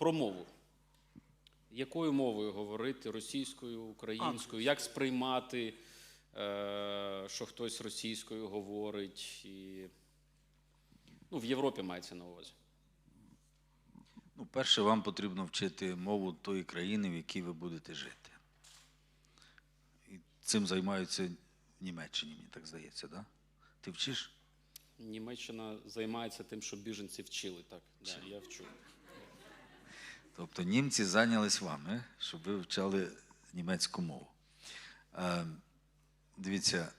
про мову. Якою мовою говорити? Російською, українською? Як сприймати, е, що хтось російською говорить? І... Ну, в Європі мається на увазі. Ну, перше, вам потрібно вчити мову тої країни, в якій ви будете жити. І цим займаються в Німеччині, мені так здається, да? Ти вчиш? Німеччина займається тим, що біженці вчили. Так, да, я вчу. Тобто німці зайнялись вами, щоб ви вчали німецьку мову. Е, дивіться,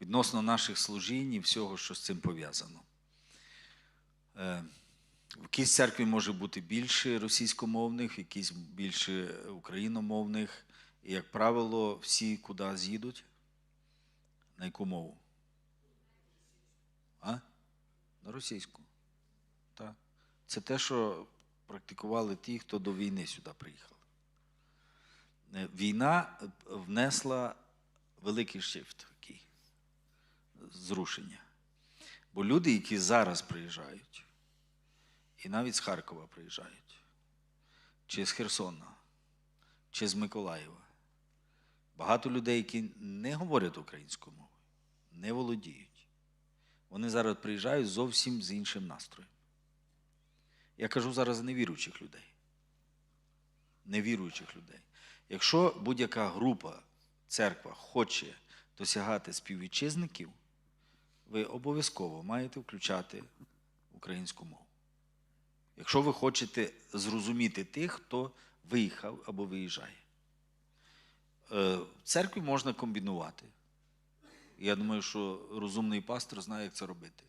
відносно наших служінь і всього, що з цим пов'язано. Е, в якійсь церкві може бути більше російськомовних, в якійсь більше україномовних. І, як правило, всі куди з'їдуть? На яку мову? А? На російську. Так. Це те, що практикували ті, хто до війни сюди приїхали. Е, Війна е, внесла великий shift такий, зрушення. Бо люди, які зараз приїжджають, і навіть з Харкова приїжджають, чи з Херсона, чи з Миколаєва, багато людей, які не говорять українською мовою, не володіють. Вони зараз приїжджають зовсім з іншим настроєм. Я кажу зараз за невіруючих людей. Невіруючих людей. Якщо будь-яка група, церква хоче досягати співвітчизників, ви обов'язково маєте включати українську мову. Якщо ви хочете зрозуміти тих, хто виїхав або виїжджає. Е, В церкві можна комбінувати. Я думаю, що розумний пастор знає, як це робити.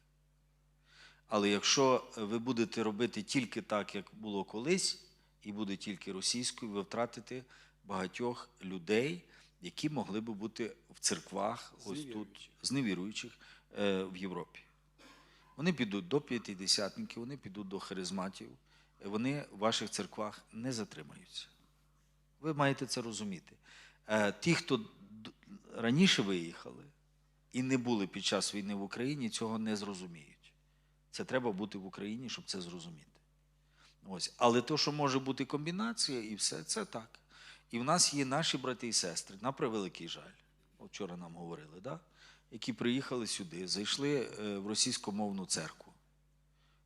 Але якщо ви будете робити тільки так, як було колись, і буде тільки російською, ви втратите багатьох людей, які могли би бути в церквах, ось тут, з невіруючих е, в Європі. Вони підуть до п'ятидесятників, вони підуть до харизматів, е, вони в ваших церквах не затримаються. Ви маєте це розуміти. Е, Ті, хто раніше виїхали і не були під час війни в Україні, цього не зрозуміють. Це треба бути в Україні, щоб це зрозуміти. Ось. Але то, що може бути комбінація, і все, це так. І в нас є наші брати і сестри, на превеликий жаль. От Вчора нам говорили, да? які приїхали сюди, зайшли е, в російськомовну церкву,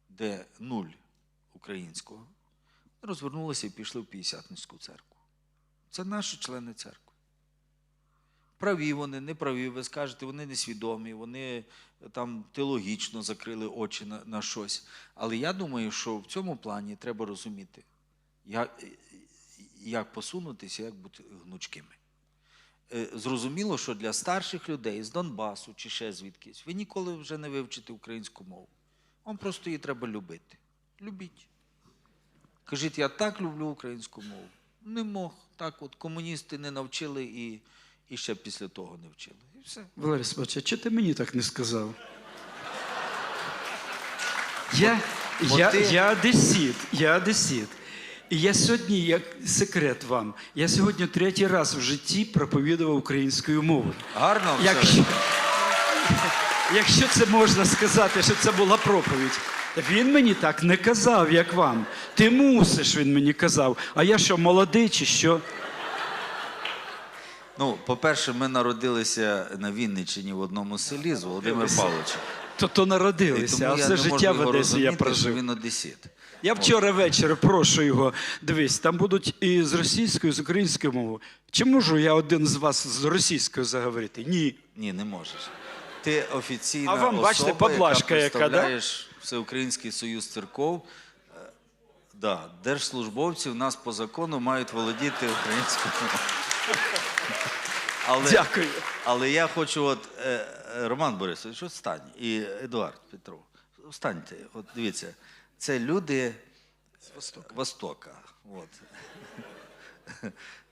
де нуль українського, розвернулися і пішли в П'ятдесятницьку церкву. Це наші члени церкви. Праві вони, не праві, ви скажете, вони несвідомі, вони е, там теологічно закрили очі на, на щось. Але я думаю, що в цьому плані треба розуміти, як, як посунутися, як бути гнучкими. Е, Зрозуміло, що для старших людей з Донбасу чи ще звідкись, ви ніколи вже не вивчите українську мову. Вам просто її треба любити. Любіть. Кажіть, я так люблю українську мову. Не мог. Так от комуністи не навчили і, і ще після того не вчили. І все. Валерій Спача, чого ти мені так не сказав? Я, бо я, ти- я одесит, я одесит. І я сьогодні, як секрет вам, я сьогодні третій раз в житті проповідував українською мовою. Гарно все. Якщо, якщо це можна сказати, що це була проповідь. Він мені так не казав, як вам. Ти мусиш, він мені казав. А я що, молодий чи що? Ну, по-перше, ми народилися на Вінниччині в одному селі з Володимиром Павловичем. То то І народилися, а я все не можу життя в його Одесі я розуміти, що прожив. Він одесит. Я вчора ввечері прошу його. Дивись, там будуть і з російською, і з українською мовою. Чи можу я один з вас з російською заговорити? Ні. Ні, не можеш. Ти офіційна А вам, бачите, особа, поблажка яка яка, да? представляєш Всеукраїнський союз церков. Е, Да, держслужбовці у нас по закону мають володіти українською мовою. Але, Дякую. але я хочу, от е, е, Роман Борисович, от встань, і Едуард Петров, встаньте. От дивіться, це люди з Востока. Востока. От.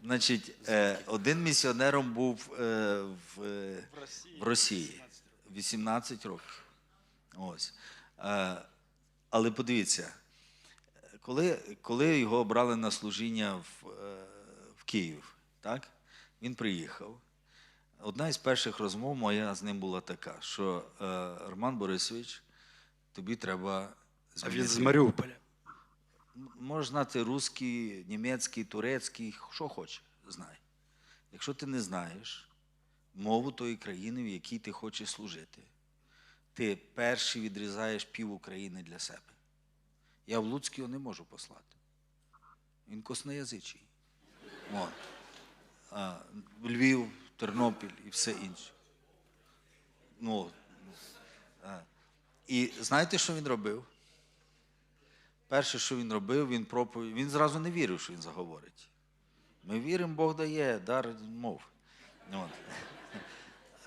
Значить, е, один місіонером був е, в, е, в Росії 18 років. Ось. Е, але подивіться, коли, коли його обрали на служіння в, е, в Київ, так? він приїхав. Одна із перших розмов моя з ним була така, що е, Роман Борисович, тобі треба А він з змінити Маріуполя. Можеш знати русський, німецький, турецький, що хоче, знай. Якщо ти не знаєш мову тої країни, в якій ти хочеш служити, ти перший відрізаєш пів України для себе. Я в Луцьк його не можу послати. Він косноязичий. От. Львів, Тернопіль і все інше. Ну, І знаєте, що він робив? Перше, що він робив, він проповідь. Він зразу не вірив, що він заговорить. Ми віримо, Бог дає дар мов. От.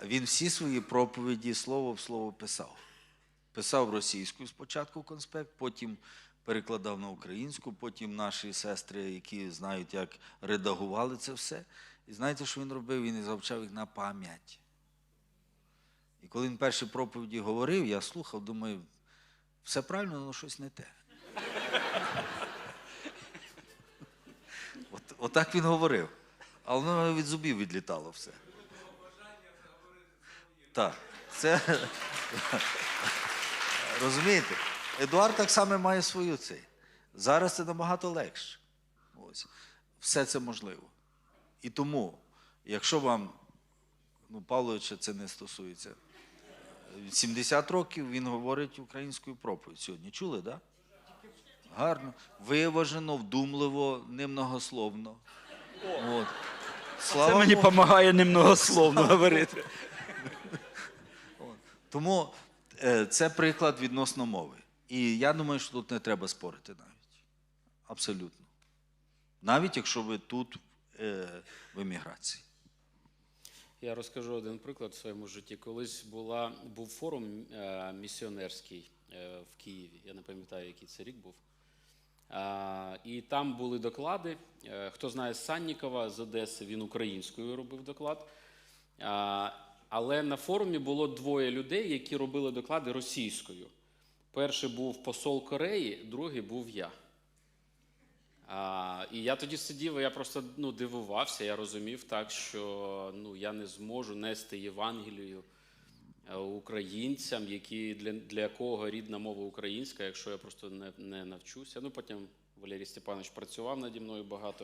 Він всі свої проповіді слово в слово писав. Писав російською спочатку конспект, потім перекладав на українську, потім наші сестри, які знають, як редагували це все. І знаєте, що він робив? Він завчав їх на пам'ять. І коли він перші проповіді говорив, я слухав, думаю, все правильно, але щось не те. От, отак він говорив. Але воно від зубів відлітало все. Так. Це. Розумієте? Едуард так само має свою цей. Зараз це набагато легше. Ось. Все це можливо. І тому, якщо вам, ну, Павловича це не стосується, 70 років він говорить українською проповідь сьогодні. Чули, так? Да? Гарно. Виважено, вдумливо, немногословно. От. Це мені допомагає немногословно говорити. Тому е, це приклад відносно мови. І я думаю, що тут не треба спорити навіть. Абсолютно. Навіть якщо ви тут в еміграції. Я розкажу один приклад в своєму житті. Колись була, був форум е, місіонерський е, в Києві. Я не пам'ятаю, який це рік був. І там були доклади. Е, хто знає Саннікова з Одеси, він українською робив доклад. Але на форумі було двоє людей, які робили доклади російською. Перший був посол Кореї, другий був я. А, і я тоді сидів, і я просто ну, дивувався, я розумів так, що ну, я не зможу нести Євангелію е, українцям, які, для, для якого рідна мова українська, якщо я просто не, не навчуся. Ну, потім Валерій Степанович працював наді мною багато.